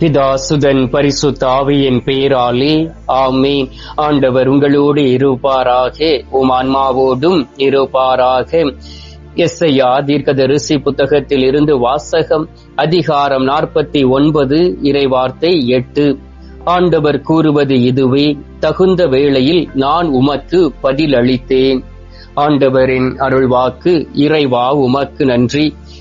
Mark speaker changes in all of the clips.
Speaker 1: பிதாசுதன் பரிசுத்த ஆவியின் பெயராலே ஆமீன். ஆண்டவர் உங்களோடு இருப்பாராக உம் ஆன்மாவோடும் இருப்பாராக. எஸ்ஐயா தீர்க்கதரிசி புத்தகத்தில் இருந்து வாசகம் அதிகாரம் நாற்பத்தி ஒன்பது இறைவார்த்தை எட்டு. ஆண்டவர் கூறுவது இதுவே தகுந்த வேளையில் நான் உமக்கு பதிலளித்தேன். ஆண்டவரின் அருள்வாக்கு இறைவா உமக்கு நன்றி.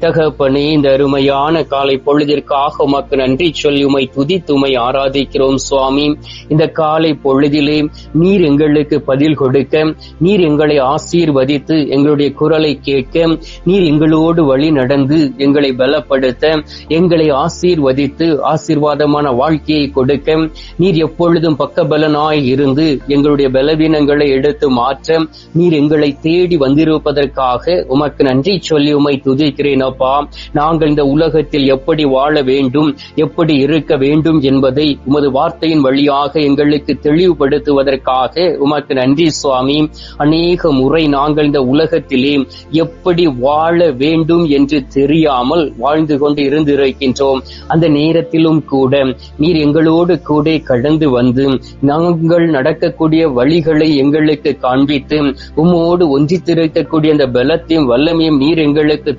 Speaker 1: தகப்பனே இந்த அருமையான காலை பொழுதிற்காக உமக்கு நன்றி சொல்லி உமை துதித்து உமை ஆராதிக்கிறோம் சுவாமி. இந்த காலை பொழுதிலே நீர் எங்களுக்கு பதில் கொடுக்க நீர் எங்களை ஆசீர்வதித்து எங்களுடைய குரலை கேட்க நீர் எங்களோடு வழி நடந்து எங்களை பலப்படுத்த எங்களை ஆசீர்வதித்து ஆசீர்வாதமான வாழ்க்கையை கொடுக்க நீர் எப்பொழுதும் பக்கபலனாய் இருந்து எங்களுடைய பலவீனங்களை எடுத்து மாற்ற நீர் எங்களை தேடி வந்திருப்பதற்காக உமக்கு நன்றி சொல்லி உமை துதிக்கிறேன் அப்பா நாங்கள் இந்த உலகத்தில் எப்படி வாழ வேண்டும் எப்படி இருக்க வேண்டும் என்பதை உமது வார்த்தையின் வழியாக எங்களுக்கு தெளிவுபடுத்துவதற்காக உமக்கு நன்றி சுவாமி. அநேக முறை நாங்கள் இந்த உலகத்திலே எப்படி வாழ வேண்டும் என்று தெரியாமல் வாழ்ந்து கொண்டு இருந்திருக்கின்றோம். அந்த நேரத்திலும் கூட நீர் எங்களோடு கூட கடந்து வந்து நாங்கள் நடக்கக்கூடிய வழிகளை எங்களுக்கு காண்பித்து உம்மோடு ஒன்றித்திருக்கக்கூடிய அந்த பலத்தையும் வல்லமையும் நீர் எங்களுக்கு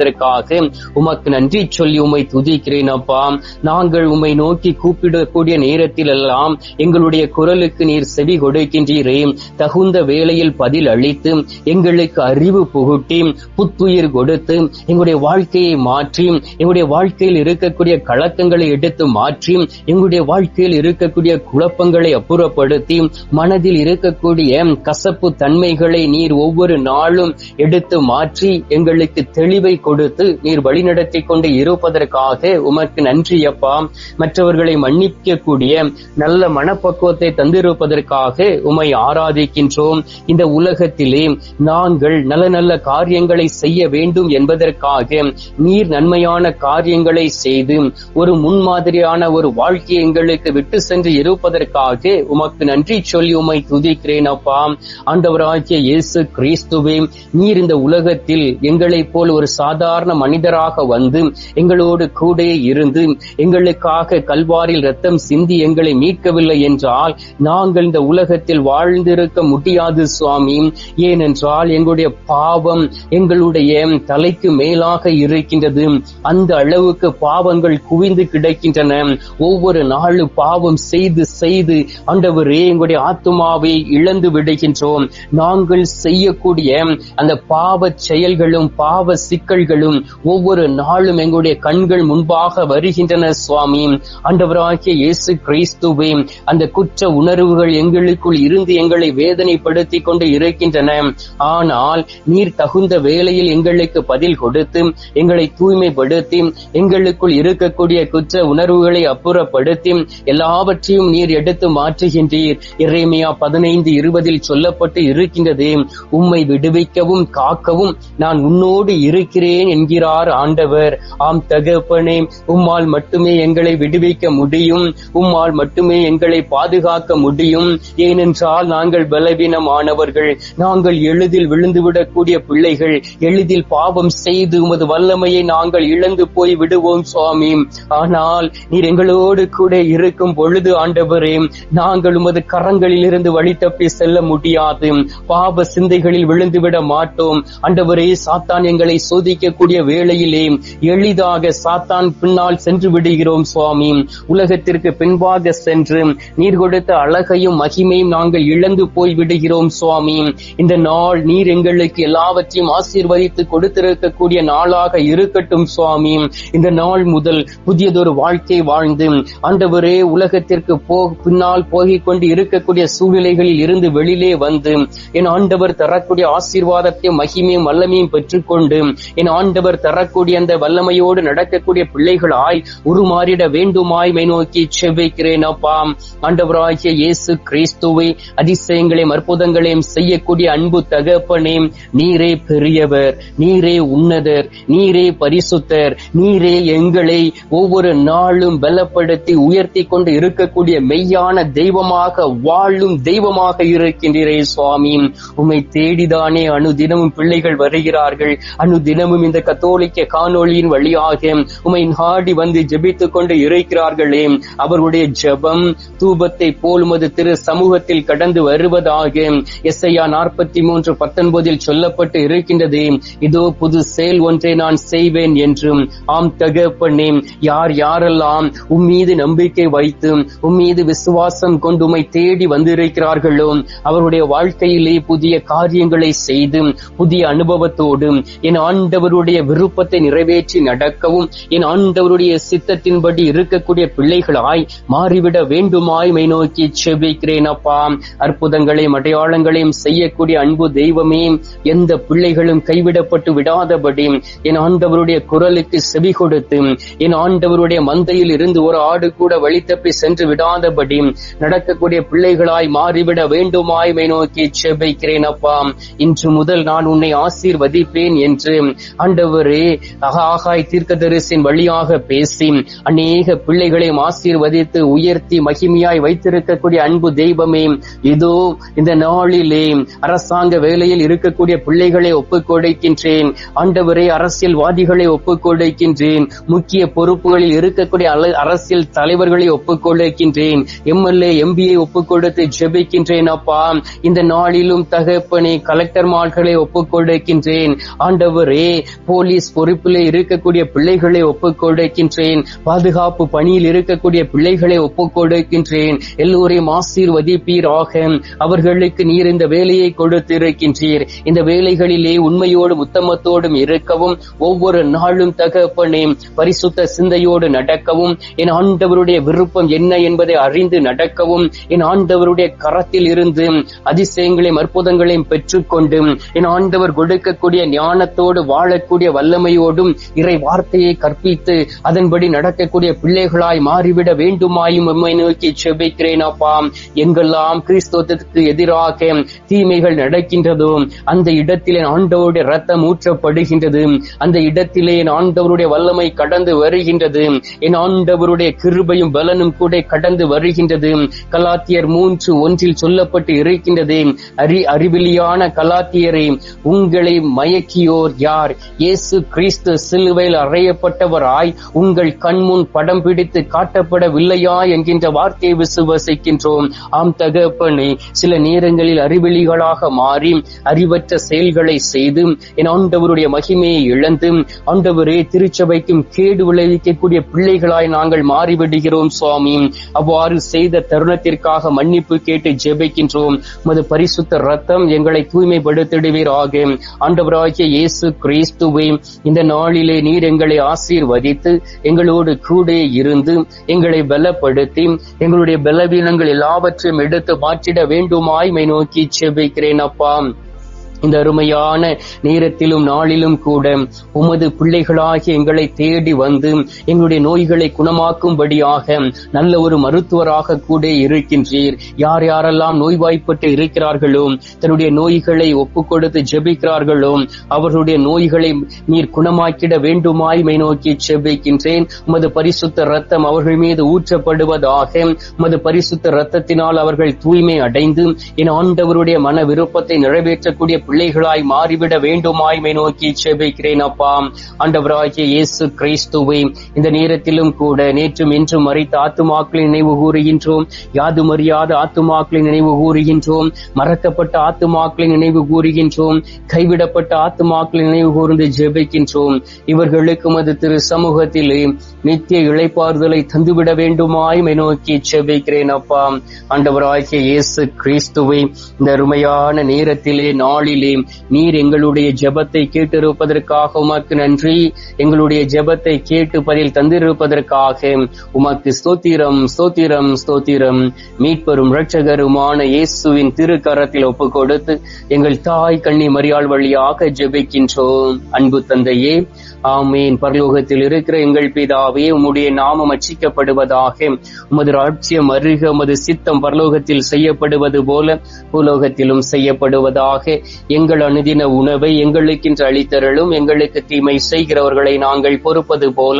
Speaker 1: தந்திருப்பதற்காக உமக்கு நன்றி சொல்லி உம்மை துதிக்கிறேன் அப்பா. நாங்கள் உம்மை நோக்கி கூப்பிடக்கூடிய நேரத்தில் எல்லாம் எங்களுடைய குரலுக்கு நீர் செவி கொடுக்கின்றீரே. தகுந்த வேளையில் பதில் அளித்து எங்களுக்கு அறிவு புகுட்டி புத்துயிர் கொடுத்து எங்களுடைய வாழ்க்கையை மாற்றி எங்களுடைய வாழ்க்கையில் இருக்கக்கூடிய கலக்கங்களை எடுத்து மாற்றி எங்களுடைய வாழ்க்கையில் இருக்கக்கூடிய குழப்பங்களை அப்புறப்படுத்தி மனதில் இருக்கக்கூடிய கசப்பு தன்மைகளை நீர் ஒவ்வொரு நாளும் எடுத்து மாற்றி எங்களுக்கு தெளிவை கொடுத்து நீர் வழி நடத்தி கொண்டு இருப்பதற்காக உமக்கு நன்றி அப்பா. மற்றவர்களை மன்னிக்கக்கூடிய நல்ல மனப்பக்குவத்தை தந்திருப்பதற்காக உமை ஆராதிக்கின்றோம். இந்த உலகத்திலே நாங்கள் நல்ல நல்ல காரியங்களை செய்ய வேண்டும் என்பதற்காக நீர் நன்மையான காரியங்களை செய்து ஒரு முன்மாதிரியான ஒரு வாழ்க்கையை எங்களுக்கு விட்டு சென்று இருப்பதற்காக உமக்கு நன்றி சொல்லி உமை துதிக்கிறேன் அப்பா. ஆண்டவராகிய இயேசு கிறிஸ்துவே நீர் இந்த உலகத்தில் எங்களைப் போல் ஒரு சாத சாதாரண மனிதராக வந்து எங்களோடு கூட இருந்து எங்களுக்காக கல்வாரில் ரத்தம் சிந்தி எங்களை மீட்கவில்லை என்றால் நாங்கள் இந்த உலகத்தில் வாழ்ந்திருக்க முடியாது சுவாமி. ஏனென்றால் எங்களுடைய பாவம் எங்களுடைய தலைக்கு மேலாக இருக்கின்றது. அந்த அளவுக்கு பாவங்கள் குவிந்து கிடக்கின்றன. ஒவ்வொரு நாளும் பாவம் செய்து செய்து ஆண்டவரே எங்களுடைய ஆத்மாவை இழந்து விடுகின்றோம். நாங்கள் செய்யக்கூடிய அந்த பாவ செயல்களும் பாவ சிக்கல்களும் ஒவ்வொரு நாளும் எங்களுடைய கண்கள் முன்பாக வருகின்றன சுவாமி. ஆண்டவராகிய இயேசு கிறிஸ்துவே அந்த குற்ற உணர்வுகள் எங்களுக்குள் இருந்து எங்களை வேதனைப்படுத்தி கொண்டு இருக்கின்றன. ஆனால் நீர் தகுந்த வேலையில் எங்களுக்கு பதில் கொடுத்து எங்களை தூய்மைப்படுத்தி எங்களுக்குள் இருக்கக்கூடிய குற்ற உணர்வுகளை அப்புறப்படுத்தி எல்லாவற்றையும் நீர் எடுத்து மாற்றுகின்றீர். இறைமையா பதினைந்து இருபதில் சொல்லப்பட்டு இருக்கின்றது உம்மை விடுவிக்கவும் காக்கவும் நான் உன்னோடு இருக்கிறேன் என்கிறார் ஆண்டவர். ஆம் தகப்பனே உம்மால் மட்டுமே எங்களை விடுவிக்க முடியும். உம்மால் மட்டுமே எங்களை பாதுகாக்க முடியும். ஏனென்றால் நாங்கள் பலவீனமானவர்கள். நாங்கள் எளிதில் விழுந்துவிடக்கூடிய பிள்ளைகள். எளிதில் பாவம் செய்து உமது வல்லமையை நாங்கள் இழந்து போய் விடுவோம் சுவாமி. ஆனால் நீர் எங்களோடு கூட இருக்கும் பொழுது ஆண்டவரே நாங்கள் உமது கரங்களில் இருந்து வழி தப்பி செல்ல முடியாது. பாவ சிந்தைகளில் விழுந்துவிட மாட்டோம். ஆண்டவரே சாத்தான் எங்களை சோதிக்க செய்யக்கூடிய வேளையிலே எளிதாக சாத்தான் பின்னால் சென்று விடுகிறோம் சுவாமி. உலகத்திற்கு பின்பாக சென்று நீர் கொடுத்த அழகையும் மகிமையும் நாங்கள் இழந்து போய் விடுகிறோம் சுவாமி. இந்த நாள் நீர் எங்களுக்கு எல்லாவற்றையும் ஆசீர்வதித்து கொடுத்திருக்கக்கூடிய நாளாக இருக்கட்டும் சுவாமி. இந்த நாள் முதல் புதியதொரு வாழ்க்கை வாழ்ந்து ஆண்டவரே உலகத்திற்கு போ பின்னால் போகிக் கொண்டு இருக்கக்கூடிய சூழ்நிலைகளில் இருந்து வெளியிலே வந்து என் ஆண்டவர் தரக்கூடிய ஆசீர்வாதத்தையும் மகிமையும் வல்லமையும் பெற்றுக்கொண்டு என் ஆண்டவர் தரக்கூடிய அந்த வல்லமையோடு நடக்கக்கூடிய பிள்ளைகளாய் உருமாறிட வேண்டுமாய் மை நோக்கி செவ்விக்கிறேன் அப்பாம் ஆண்டவராகிய இயேசு கிறிஸ்துவை அதிசயங்களையும் அற்புதங்களையும் செய்யக்கூடிய அன்பு தகப்பனே நீரே பெரியவர் நீரே உன்னதர் நீரே பரிசுத்தர் நீரே எங்களை ஒவ்வொரு நாளும் பலப்படுத்தி உயர்த்தி கொண்டு இருக்கக்கூடிய மெய்யான தெய்வமாக வாழும் தெய்வமாக இருக்கின்றீரே சுவாமி. உம்மை தேடிதானே அனுதினமும் பிள்ளைகள் வருகிறார்கள். அனுதினமும் நாளும் இந்த கத்தோலிக்க காணொளியின் வழியாக உமை நாடி வந்து ஜெபித்துக் கொண்டு இருக்கிறார்களே அவர்களுடைய ஜெபம் தூபத்தை போலுமது திரு சமூகத்தில் கடந்து வருவதாக எஸ்ஐயா நாற்பத்தி மூன்று பத்தொன்பதில் சொல்லப்பட்டு இருக்கின்றது. இதோ புது செயல் ஒன்றை நான் செய்வேன் என்றும் ஆம் தகப்பனே யார் யாரெல்லாம் உம் மீது நம்பிக்கை வைத்து உம் மீது விசுவாசம் கொண்டு உமை தேடி வந்திருக்கிறார்களோ அவருடைய வாழ்க்கையிலே புதிய காரியங்களை செய்து புதிய அனுபவத்தோடு என் ஆண்டவர் ஆண்டவருடைய விருப்பத்தை நிறைவேற்றி நடக்கவும் என் ஆண்டவருடைய சித்தத்தின்படி இருக்கக்கூடிய பிள்ளைகளாய் மாறிவிட வேண்டுமாய் மை நோக்கி செபிக்கிறேன் அப்பா. அற்புதங்களையும் அடையாளங்களையும் செய்யக்கூடிய அன்பு தெய்வமே எந்த பிள்ளைகளும் கைவிடப்பட்டு விடாதபடி என் ஆண்டவருடைய குரலுக்கு செவி கொடுத்து என் ஆண்டவருடைய மந்தையில் இருந்து ஒரு ஆடு கூட வழி தப்பி சென்று விடாதபடி நடக்கக்கூடிய பிள்ளைகளாய் மாறிவிட வேண்டுமாய் மை நோக்கி செபிக்கிறேன் அப்பா. இன்று முதல் நான் உன்னை ஆசீர்வதிப்பேன் என்று ஆண்டவரே அகாகாய் தீர்க்கதரிசின் வழியாக பேசி அநேக பிள்ளைகளையும் ஆசீர்வதித்து உயர்த்தி மகிமையாய் வைத்திருக்கக்கூடிய அன்பு தெய்வமே இதோ இந்த நாளிலே அரசாங்க வேலையில் இருக்கக்கூடிய பிள்ளைகளை ஒப்புக் கொடுக்கின்றேன். ஆண்டவரே அரசியல்வாதிகளை ஒப்புக் கொடுக்கின்றேன். முக்கிய பொறுப்புகளில் இருக்கக்கூடிய அல- அரசியல் தலைவர்களை ஒப்புக் கொடுக்கின்றேன். எம்எல்ஏ எம்பியை ஒப்புக் கொடுத்து ஜெபிக்கின்றேன் அப்பா. இந்த நாளிலும் தகப்பனே கலெக்டர்மார்களை ஒப்புக் கொடுக்கின்றேன். ஆண்டவரே போலீஸ் பொறுப்பிலே இருக்கக்கூடிய பிள்ளைகளை ஒப்புக்கொடுக்கின்றேன் பாதுகாப்பு பணியில் இருக்கக்கூடிய பிள்ளைகளை ஒப்புக்கொடுக்கின்றேன் எல்லோரையும் ஆசீர்வதிப்பீராக. அவர்களுக்கு நீர் இந்த வேலையை கொடுத்திருக்கின்றீர். இந்த வேலைகளிலே உண்மையோடும் உத்தமத்தோடும் இருக்கவும் ஒவ்வொரு நாளும் தகப்பனே பரிசுத்த சிந்தையோடு நடக்கவும் என் ஆண்டவருடைய விருப்பம் என்ன என்பதை அறிந்து நடக்கவும் என் ஆண்டவருடைய கரத்தில் இருந்து அதிசயங்களையும் அற்புதங்களையும் பெற்றுக்கொண்டு என் ஆண்டவர் கொடுக்கக்கூடிய ஞானத்தோடு வாழ வாழக்கூடிய வல்லமையோடும் இறை வார்த்தையை கற்பித்து அதன்படி நடக்கக்கூடிய பிள்ளைகளாய் மாறிவிட வேண்டுமாயும் உம்மை நோக்கி செபிக்கிறேன் அப்பா. எங்கெல்லாம் கிறிஸ்தவத்திற்கு எதிராக தீமைகள் நடக்கின்றதோ அந்த இடத்திலே ஆண்டவருடைய ரத்தம் ஊற்றப்படுகின்றது. அந்த இடத்திலே என் ஆண்டவருடைய வல்லமை கடந்து வருகின்றது. என் ஆண்டவருடைய கிருபையும் பலனும் கூட கடந்து வருகின்றது. கலாத்தியர் மூன்று ஒன்றில் சொல்லப்பட்டு இருக்கின்றது அறி அறிவிலியான கலாத்தியரை உங்களை மயக்கியோர் யார்? இயேசு கிறிஸ்து சிலுவையில் அறையப்பட்டவராய் உங்கள் கண்முன் படம் பிடித்து காட்டப்படவில்லையா என்கின்ற வார்த்தையை விசுவசிக்கின்றோம். ஆம் தகப்பனே சில நேரங்களில் அறிவெளிகளாக மாறி அறிவற்ற செயல்களை செய்து என் ஆண்டவருடைய மகிமையை இழந்து ஆண்டவரே திருச்சபைக்கும் கேடு விளைவிக்கக்கூடிய பிள்ளைகளாய் நாங்கள் மாறிவிடுகிறோம் சுவாமி. அவ்வாறு செய்த தருணத்திற்காக மன்னிப்பு கேட்டு ஜெபிக்கின்றோம். மது பரிசுத்த ரத்தம் எங்களை தூய்மைப்படுத்திடுவீராக. ஆண்டவராகிய இயேசு கிறிஸ்து கிறிஸ்துவை இந்த நாளிலே நீர் எங்களை ஆசீர்வதித்து எங்களோடு கூட இருந்து எங்களை பலப்படுத்தி எங்களுடைய பலவீனங்கள் எல்லாவற்றையும் எடுத்து மாற்றிட வேண்டுமாய் நோக்கி செபிக்கிறேன் அப்பா. இந்த அருமையான நேரத்திலும் நாளிலும் கூட உமது பிள்ளைகளாகிய எங்களை தேடி வந்து எங்களுடைய நோய்களை குணமாக்கும்படியாக நல்ல ஒரு மருத்துவராக கூட இருக்கின்றீர். யார் யாரெல்லாம் நோய்வாய்ப்பட்டு இருக்கிறார்களோ தன்னுடைய நோய்களை ஒப்புக் கொடுத்து ஜெபிக்கிறார்களோ அவர்களுடைய நோய்களை நீர் குணமாக்கிட வேண்டுமாய் மை நோக்கி ஜெபிக்கின்றேன். உமது பரிசுத்த ரத்தம் அவர்கள் மீது ஊற்றப்படுவதாக உமது பரிசுத்த ரத்தத்தினால் அவர்கள் தூய்மை அடைந்து என் ஆண்டவருடைய மன விருப்பத்தை நிறைவேற்றக்கூடிய பிள்ளைகளாய் மாறிவிட வேண்டுமாய்மை நோக்கி செபிக்கிறேன் அப்பா. ஆண்டவராகிய இயேசு கிறிஸ்துவை இந்த நேரத்திலும் கூட நேற்றும் இன்றும் மறைத்த ஆத்துமாக்களை நினைவு கூறுகின்றோம். யாதும் அறியாத ஆத்துமாக்களை நினைவு கூறுகின்றோம். மறக்கப்பட்ட ஆத்துமாக்களை நினைவு கூறுகின்றோம். கைவிடப்பட்ட ஆத்துமாக்களை நினைவு கூர்ந்து ஜெபிக்கின்றோம். இவர்களுக்கு மது திரு சமூகத்திலே நித்திய இளைப்பாறுதலை தந்துவிட வேண்டுமாய் நோக்கி செபிக்கிறேன் அப்பா. ஆண்டவராகிய இயேசு கிறிஸ்துவை இந்த அருமையான நேரத்திலே நாளிலே நீர் எங்களுடைய ஜெபத்தை கேட்டிருப்பதற்காக உமக்கு நன்றி. எங்களுடைய ஜெபத்தை கேட்டு பதில் தந்திருப்பதற்காக உமக்கு ஸ்தோத்திரம் ஸ்தோத்திரம் ஸ்தோத்திரம். மீட்பெரும் இரட்சகருமான இயேசுவின் திருக்கரத்தில் ஒப்புக் கொடுத்து எங்கள் தாய் கண்ணி மரியாள் வழியாக ஜெபிக்கின்றோம். அன்பு தந்தையே ஆமீன். பரலோகத்தில் இருக்கிற எங்கள் பிதா பிதாவே உம்முடைய நாமம் அச்சிக்கப்படுவதாக உமது ராட்சியம் அருக உமது சித்தம் பரலோகத்தில் செய்யப்படுவது போல பூலோகத்திலும் செய்யப்படுவதாக எங்கள் அனுதின உணவை எங்களுக்கென்று அளித்தருளும் எங்களுக்கு தீமை செய்கிறவர்களை நாங்கள் பொறுப்பது போல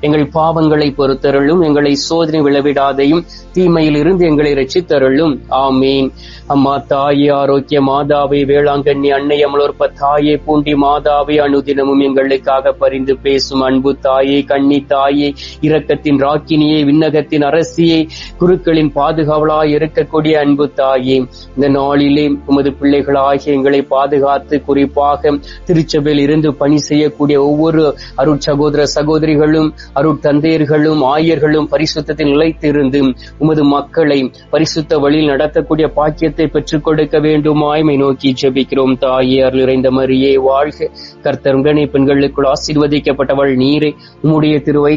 Speaker 1: எங்கள் பாவங்களை பொறுத்தருளும் எங்களை சோதனை விளைவிடாதையும் தீமையில் இருந்து எங்களை ரட்சித்தருளும். ஆமீன். அம்மா தாயே ஆரோக்கிய மாதாவை வேளாங்கண்ணி அன்னை அமலோற்ப தாயே பூண்டி மாதாவை அனுதினமும் எங்களுக்காக பரிந்து பேசும் அன்பு தாயே கண்ணி தாயே தாயே இரக்கத்தின் ராக்கினியே விண்ணகத்தின் அரசியை குருக்களின் பாதுகாவலாய் இருக்கக்கூடிய அன்பு தாயே இந்த நாளிலே உமது பிள்ளைகளாகிய எங்களை பாதுகாத்து குறிப்பாக திருச்சபையில் இருந்து பணி செய்யக்கூடிய ஒவ்வொரு அருட் சகோதர சகோதரிகளும் அருட்தந்தையர்களும் ஆயர்களும் பரிசுத்தத்தில் நிலைத்திருந்து உமது மக்களை பரிசுத்த வழியில் நடத்தக்கூடிய பாக்கியத்தை பெற்றுக் கொடுக்க வேண்டுமாய்மை நோக்கி ஜெபிக்கிறோம் தாயே. அருள் நிறைந்த மரியே வாழ்க. கர்த்தர் உடனே பெண்களுக்குள் ஆசீர்வதிக்கப்பட்டவள் நீரை. உம்முடைய திருவை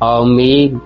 Speaker 1: ஆமீன்